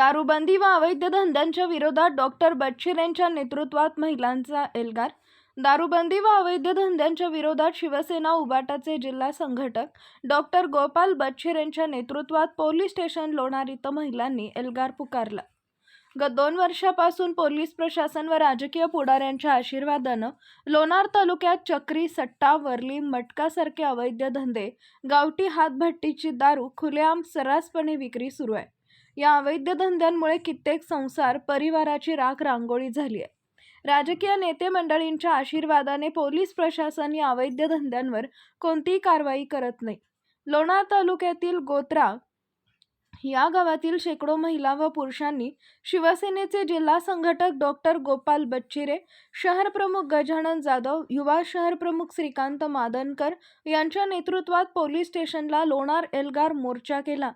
दारूबंदी व अवैध धंद्यांच्या विरोधात डॉक्टर बच्छीर यांच्या नेतृत्वात महिलांचा एल्गार. दारूबंदी व अवैध धंद्यांच्या विरोधात शिवसेना उबाटाचे जिल्हा संघटक. डॉक्टर गोपाल बच्छीर यांच्या नेतृत्वात पोलीस स्टेशन लोणार इथं महिलांनी एल्गार पुकारला. गत दोन वर्षापासून पोलीस प्रशासन व राजकीय पुढाऱ्यांच्या आशीर्वादानं लोणार तालुक्यात चक्री सट्टा वरली मटकासारखे अवैध धंदे गावठी हातभट्टीची दारू खुलेआम सर्रासपणे विक्री सुरू आहे. या अवैध धंद्यांमुळे कित्येक संसार परिवाराची राख रांगोळी झाली आहे राजकीय नेते मंडळींच्या आशीर्वादाने पोलीस प्रशासन या अवैध धंद्यांवर कोणतीही कारवाई करत नाही. लोणार तालुक्यातील गोत्रा या गावातील शेकडो महिला व पुरुषांनी शिवसेनेचे जिल्हा संघटक डॉक्टर गोपाल बच्चिरे शहर प्रमुख गजानन जाधव युवा शहर प्रमुख श्रीकांत मादनकर यांच्या नेतृत्वात पोलीस स्टेशनला लोणार एल्गार मोर्चा केला.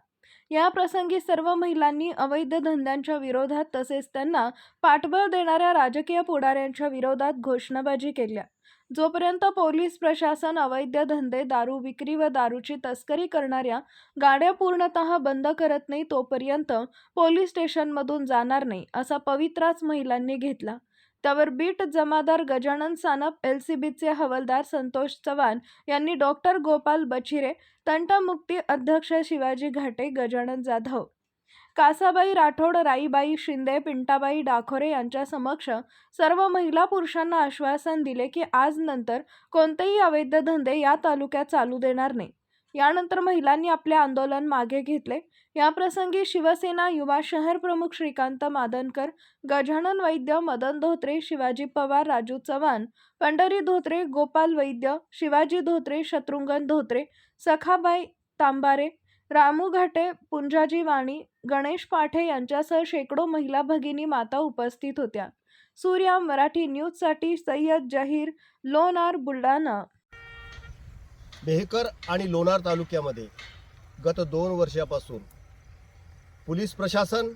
या प्रसंगी सर्व महिलांनी अवैध धंद्यांच्या विरोधात तसेच त्यांना पाठबळ देणाऱ्या राजकीय पुढाऱ्यांच्या विरोधात घोषणाबाजी केल्या. जोपर्यंत पोलीस प्रशासन अवैध धंदे दारू विक्री व दारूची तस्करी करणाऱ्या गाड्या पूर्णतः बंद करत नाही तोपर्यंत पोलीस स्टेशनमधून जाणार नाही असा पवित्राच महिलांनी घेतला. त्यावर बीट जमादार गजानन सानप एल सी बीचे हवालदार संतोष चव्हाण यांनी डॉक्टर गोपाल बचिरे तंटमुक्ती अध्यक्ष शिवाजी घाटे गजानन जाधव कासाबाई राठोड राईबाई शिंदे पिंटाबाई डाखोरे यांच्या समक्ष सर्व महिला पुरुषांना आश्वासन दिले की आज नंतर कोणतेही अवैध धंदे या तालुक्यात चालू देणार नाही. यानंतर महिलांनी आपले आंदोलन मागे घेतले. याप्रसंगी शिवसेना युवा शहर प्रमुख श्रीकांत मादनकर गजानन वैद्य मदन धोत्रे शिवाजी पवार राजू चव्हाण पंढरी धोत्रे गोपाल वैद्य शिवाजी धोत्रे शत्रुंगन धोत्रे सखाबाई तांबारे रामू घाटे पुंजाजी वाणी गणेश पाठे यांच्यासह शेकडो महिला भगिनी माता उपस्थित होत्या. सूर्या मराठी न्यूजसाठी सय्यद जहीर लोणार बुलढाणा मेहकर आणि लोणार तालुक्यामध्ये गत दोन वर्षापासून पोलीस प्रशासन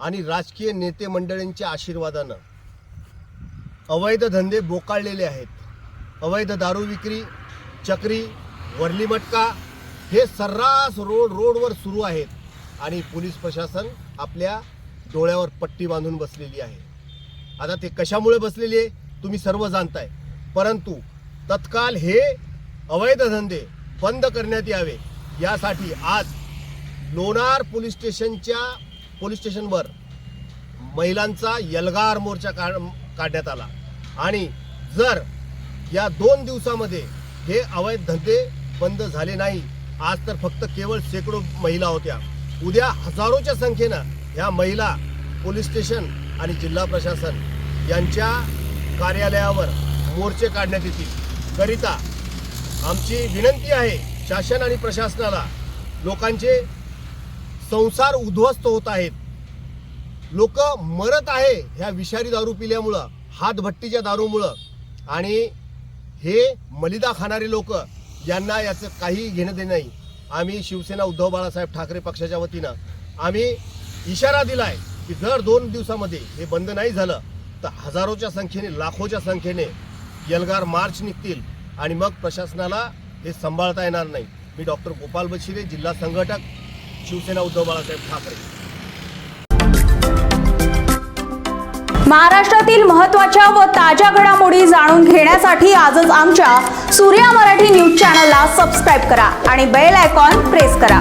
आणि राजकीय नेते मंडळींच्या आशीर्वादानं अवैध धंदे बोकाळलेले आहेत. अवैध दारू विक्री चक्री वरली मटका हे सर्रास रोड रोडवर सुरू आहेत आणि पोलीस प्रशासन आपल्या डोळ्यावर पट्टी बांधून बसलेली आहे. आता ते कशामुळे बसलेली आहे तुम्ही सर्व जाणताय. परंतु तत्काल हे अवैध धंदे बंद करण्यात यावे. यासाठी आज लोणार पोलीस स्टेशनच्या पोलीस स्टेशनवर महिलांचा यलगार मोर्चा काढ काढण्यात आला. आणि जर या दोन दिवसामध्ये हे अवैध धंदे बंद झाले नाही आज तर फक्त केवळ शेकडो महिला होत्या. उद्या हजारोच्या संख्येनं ह्या महिला पोलीस स्टेशन आणि जिल्हा प्रशासन यांच्या कार्यालयावर मोर्चे काढण्यात येतील. करिता आमची विनंती आहे शासन आणि प्रशासनाला लोकांचे संसार उद्ध्वस्त होत आहेत. लोक मरत आहे ह्या विषारी दारू पिल्यामुळं हातभट्टीच्या दारूमुळं. आणि हे मलिदा खाणारे लोक यांना याचं काही घेणं देणं नाही. आम्ही शिवसेना उद्धव बाळासाहेब ठाकरे पक्षाच्या वतीनं आम्ही इशारा दिलाय की जर दोन दिवसामध्ये हे बंद नाही झालं तर हजारोच्या संख्येने लाखोच्या संख्येने यलगार मार्च निघतील. आणि मग प्रशासनाला हे सांभाळता येणार नाही. मी डॉक्टर गोपाल बशिरे जिल्हा संघटक शिवसेना उद्धव बाळासाहेब ठाकरे. महाराष्ट्रातील महत्त्वाच्या व ताज्या घडामोडी जाणून घेण्यासाठी आजच आमच्या सूर्या मराठी न्यूज चॅनलला सबस्क्राईब करा आणि बेल आयकॉन प्रेस करा.